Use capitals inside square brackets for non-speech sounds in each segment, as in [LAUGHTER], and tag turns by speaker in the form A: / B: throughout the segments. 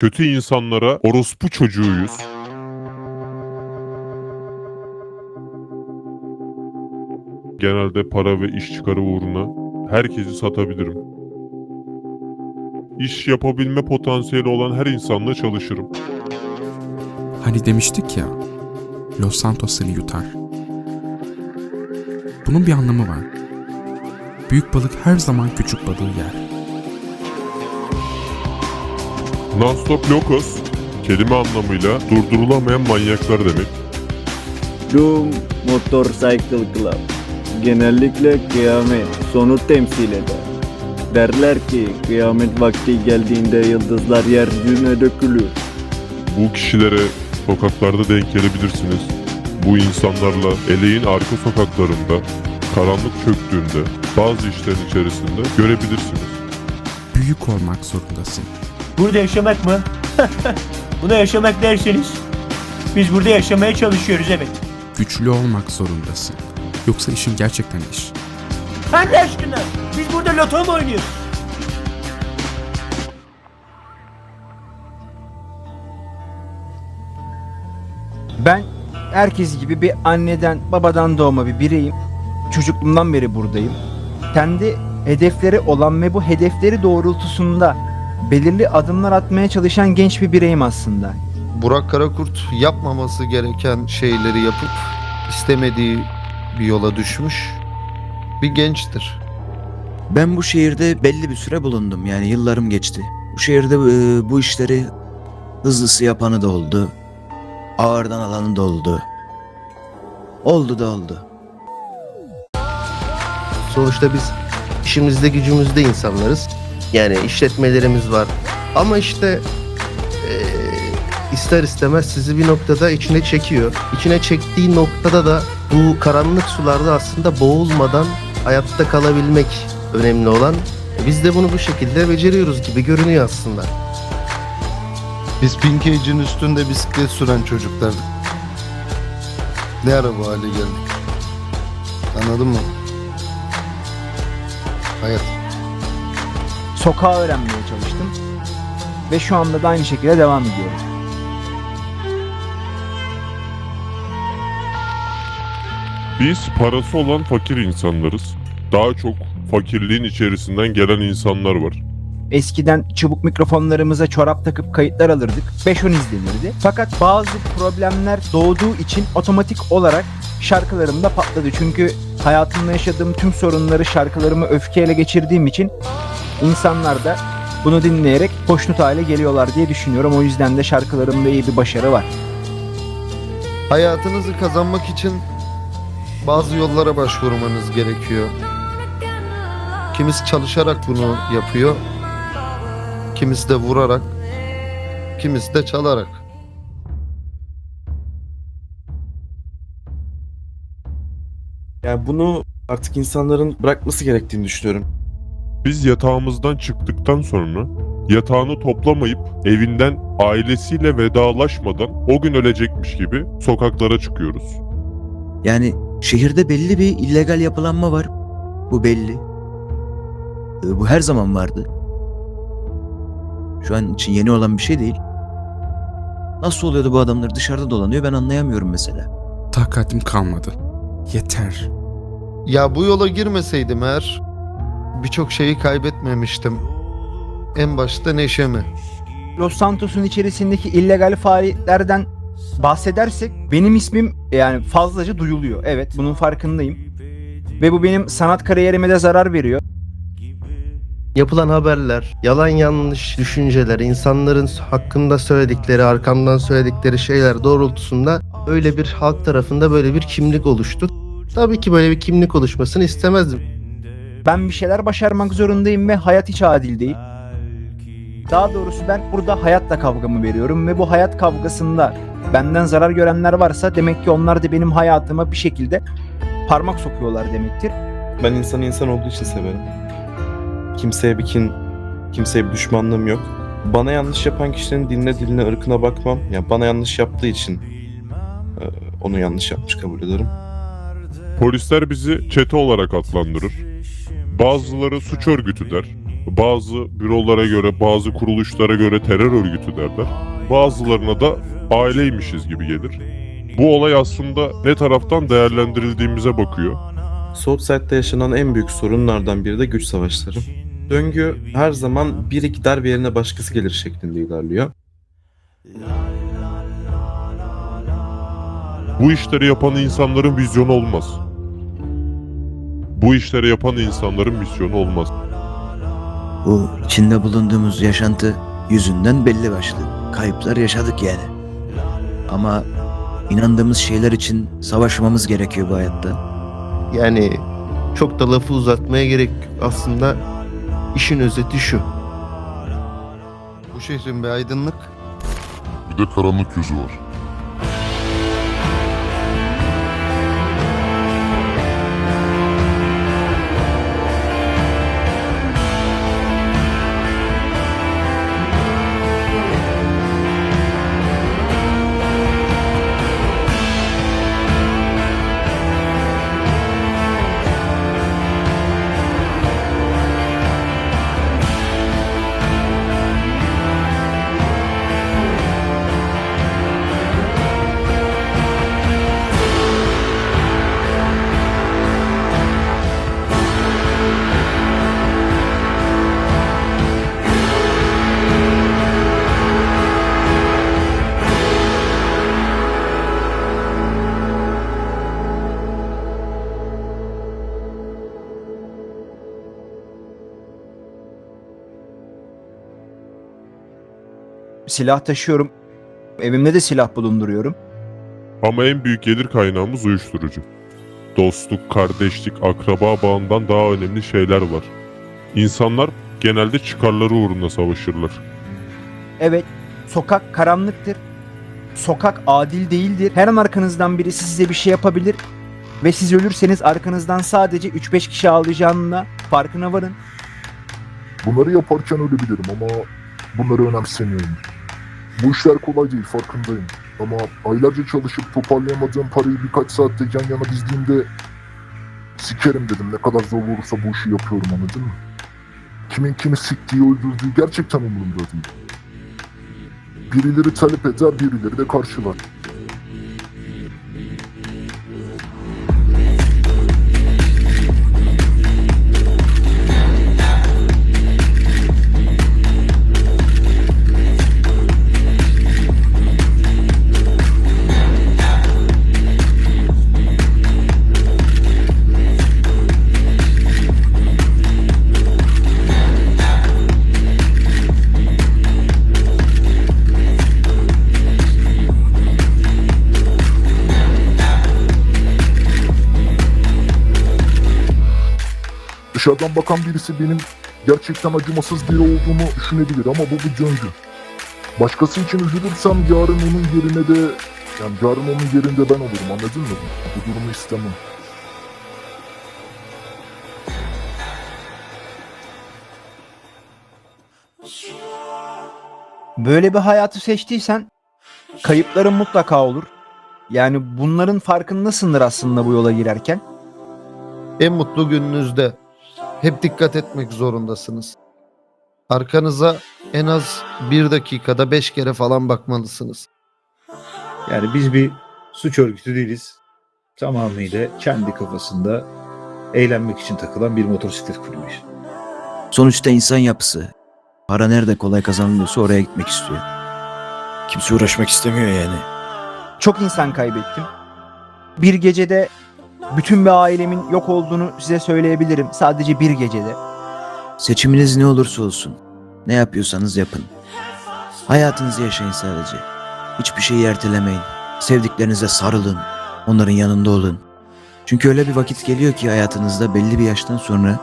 A: Kötü insanlara orospu çocuğuyuz. Genelde para ve iş çıkarı uğruna herkesi satabilirim. İş yapabilme potansiyeli olan her insanla çalışırım.
B: Hani demiştik ya, Los Santos seni yutar. Bunun bir anlamı var. Büyük balık her zaman küçük balığı yer.
A: Non-stop locos kelime anlamıyla durdurulamayan manyaklar demek.
C: Doom Motorcycle Club genellikle kıyamet sonu temsil eder. Derler ki kıyamet vakti geldiğinde yıldızlar yeryüzüne dökülür.
A: Bu kişilere sokaklarda denk gelebilirsiniz. Bu insanlarla eleğin arka sokaklarında karanlık çöktüğünde bazı işlerin içerisinde görebilirsiniz.
B: Büyük olmak zorundasın.
D: Burada yaşamak mı? [LAUGHS] Buna yaşamak derseniz biz burada yaşamaya çalışıyoruz evet.
B: Güçlü olmak zorundasın. Yoksa işin gerçekten iş.
D: Allah aşkına biz burada loto mu oynuyoruz?
E: Ben herkes gibi bir anneden babadan doğma bir bireyim. Çocukluğumdan beri buradayım. Kendi hedefleri olan ve bu hedefleri doğrultusunda belirli adımlar atmaya çalışan genç bir bireyim aslında.
F: Burak Karakurt yapmaması gereken şeyleri yapıp istemediği bir yola düşmüş bir gençtir.
G: Ben bu şehirde belli bir süre bulundum. Yani yıllarım geçti. Bu şehirde e, bu işleri hızlısı yapanı da oldu. Ağırdan alanı da oldu. Oldu da oldu.
F: Sonuçta biz işimizde gücümüzde insanlarız. Yani işletmelerimiz var. Ama işte eee, ister istemez sizi bir noktada içine çekiyor. İçine çektiği noktada da bu karanlık sularda aslında boğulmadan hayatta kalabilmek önemli olan. E, Biz de bunu bu şekilde beceriyoruz gibi görünüyor aslında.
H: Biz Pink Age'in üstünde bisiklet süren çocuklardık. Ne ara bu hale geldik? Anladın mı? Hayat.
E: Sokağı öğrenmeye çalıştım. Ve şu anda da aynı şekilde devam ediyorum.
A: Biz parası olan fakir insanlarız. Daha çok fakirliğin içerisinden gelen insanlar var.
E: Eskiden çubuk mikrofonlarımıza çorap takıp kayıtlar alırdık. 5-10 izlenirdi. Fakat bazı problemler doğduğu için otomatik olarak şarkılarım da patladı. Çünkü hayatımda yaşadığım tüm sorunları şarkılarımı öfkeyle geçirdiğim için insanlar da bunu dinleyerek hoşnut hale geliyorlar diye düşünüyorum. O yüzden de şarkılarımda iyi bir başarı var.
F: Hayatınızı kazanmak için bazı yollara başvurmanız gerekiyor. Kimisi çalışarak bunu yapıyor. Kimisi de vurarak. Kimisi de çalarak.
I: Yani bunu artık insanların bırakması gerektiğini düşünüyorum.
A: Biz yatağımızdan çıktıktan sonra yatağını toplamayıp evinden ailesiyle vedalaşmadan o gün ölecekmiş gibi sokaklara çıkıyoruz.
G: Yani şehirde belli bir illegal yapılanma var. Bu belli. E, Bu her zaman vardı. Şu an için yeni olan bir şey değil. Nasıl oluyordu bu adamlar dışarıda dolanıyor ben anlayamıyorum mesela.
B: Takatim kalmadı. Yeter.
F: Ya bu yola girmeseydim eğer birçok şeyi kaybetmemiştim. En başta neşemi.
E: Los Santos'un içerisindeki illegal faaliyetlerden bahsedersek benim ismim yani fazlaca duyuluyor. Evet bunun farkındayım. Ve bu benim sanat kariyerime de zarar veriyor.
F: Yapılan haberler, yalan yanlış düşünceler, insanların hakkında söyledikleri, arkamdan söyledikleri şeyler doğrultusunda öyle bir halk tarafında böyle bir kimlik oluştu. Tabii ki böyle bir kimlik oluşmasını istemezdim.
E: Ben bir şeyler başarmak zorundayım ve hayat hiç adil değil. Daha doğrusu ben burada hayatla kavgamı veriyorum ve bu hayat kavgasında benden zarar görenler varsa demek ki onlar da benim hayatıma bir şekilde parmak sokuyorlar demektir.
I: Ben insanı insan olduğu için severim. Kimseye bir kin, kimseye bir düşmanlığım yok. Bana yanlış yapan kişinin diline diline ırkına bakmam. Ya bana yanlış yaptığı için e, onu yanlış yapmış kabul ederim.
A: Polisler bizi çete olarak adlandırır. Bazıları suç örgütü der. Bazı bürolara göre, bazı kuruluşlara göre terör örgütü derler. Bazılarına da aileymişiz gibi gelir. Bu olay aslında ne taraftan değerlendirildiğimize bakıyor.
I: Southside'da yaşanan en büyük sorunlardan biri de güç savaşları. Döngü her zaman biri gider ve yerine başkası gelir şeklinde ilerliyor.
A: Bu işleri yapan insanların vizyonu olmaz. Bu işleri yapan insanların misyonu olmaz.
G: Bu içinde bulunduğumuz yaşantı yüzünden belli başlı kayıplar yaşadık yani. Ama inandığımız şeyler için savaşmamız gerekiyor bu hayatta.
F: Yani çok da lafı uzatmaya gerek yok. Aslında işin özeti şu.
H: Bu şehrin bir aydınlık,
J: Bir de karanlık yüzü var.
E: Silah taşıyorum. Evimde de silah bulunduruyorum.
A: Ama en büyük gelir kaynağımız uyuşturucu. Dostluk, kardeşlik, akraba bağından daha önemli şeyler var. İnsanlar genelde çıkarları uğruna savaşırlar.
E: Evet, sokak karanlıktır. Sokak adil değildir. Her an arkanızdan birisi size bir şey yapabilir. Ve siz ölürseniz arkanızdan sadece 3-5 kişi ağlayacağına farkına varın.
J: Bunları yaparken ölebilirim ama bunları önemsemiyorum. Bu işler kolay değil farkındayım. Ama aylarca çalışıp toparlayamadığım parayı birkaç saatte yan yana dizdiğimde sikerim dedim. Ne kadar zor olursa bu işi yapıyorum anladın mı? Kimin kimi siktiği öldürdüğü gerçekten umurumda değil. Birileri talep eder, birileri de karşılar. Dışarıdan bakan birisi benim gerçekten acımasız biri olduğumu düşünebilir ama bu bir döngü. Başkası için üzülürsem yarın onun yerine de yani yarın onun yerinde ben olurum anladın mı? Bu durumu istemem.
E: Böyle bir hayatı seçtiysen kayıpların mutlaka olur. Yani bunların farkındasındır aslında bu yola girerken.
H: en mutlu gününüzde hep dikkat etmek zorundasınız. Arkanıza en az bir dakikada beş kere falan bakmalısınız.
K: Yani biz bir suç örgütü değiliz. Tamamıyla kendi kafasında eğlenmek için takılan bir motosiklet kulübüyüz.
G: Sonuçta insan yapısı. Para nerede kolay kazanılıyorsa oraya gitmek istiyor. Kimse uğraşmak istemiyor yani.
E: Çok insan kaybettim. Bir gecede bütün bir ailemin yok olduğunu size söyleyebilirim. Sadece bir gecede.
G: Seçiminiz ne olursa olsun. Ne yapıyorsanız yapın. Hayatınızı yaşayın sadece. Hiçbir şeyi ertelemeyin. Sevdiklerinize sarılın. Onların yanında olun. Çünkü öyle bir vakit geliyor ki hayatınızda belli bir yaştan sonra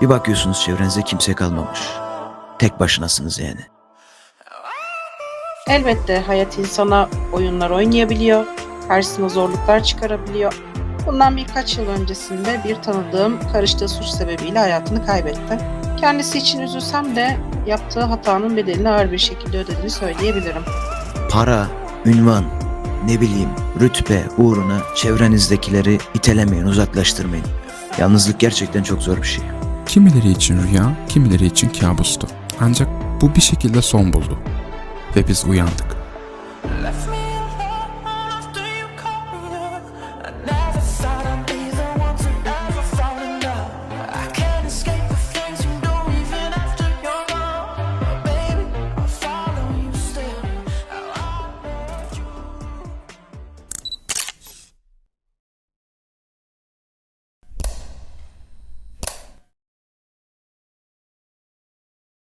G: bir bakıyorsunuz çevrenizde kimse kalmamış. Tek başınasınız yani.
L: Elbette hayat insana oyunlar oynayabiliyor, karşısına zorluklar çıkarabiliyor. Bundan birkaç yıl öncesinde bir tanıdığım karıştığı suç sebebiyle hayatını kaybetti. Kendisi için üzülsem de yaptığı hatanın bedelini ağır bir şekilde ödediğini söyleyebilirim.
G: Para, ünvan, ne bileyim rütbe uğruna çevrenizdekileri itelemeyin, uzaklaştırmayın. Yalnızlık gerçekten çok zor bir şey.
B: kimileri için rüya, kimileri için kabustu. Ancak bu bir şekilde son buldu. Ve biz uyandık.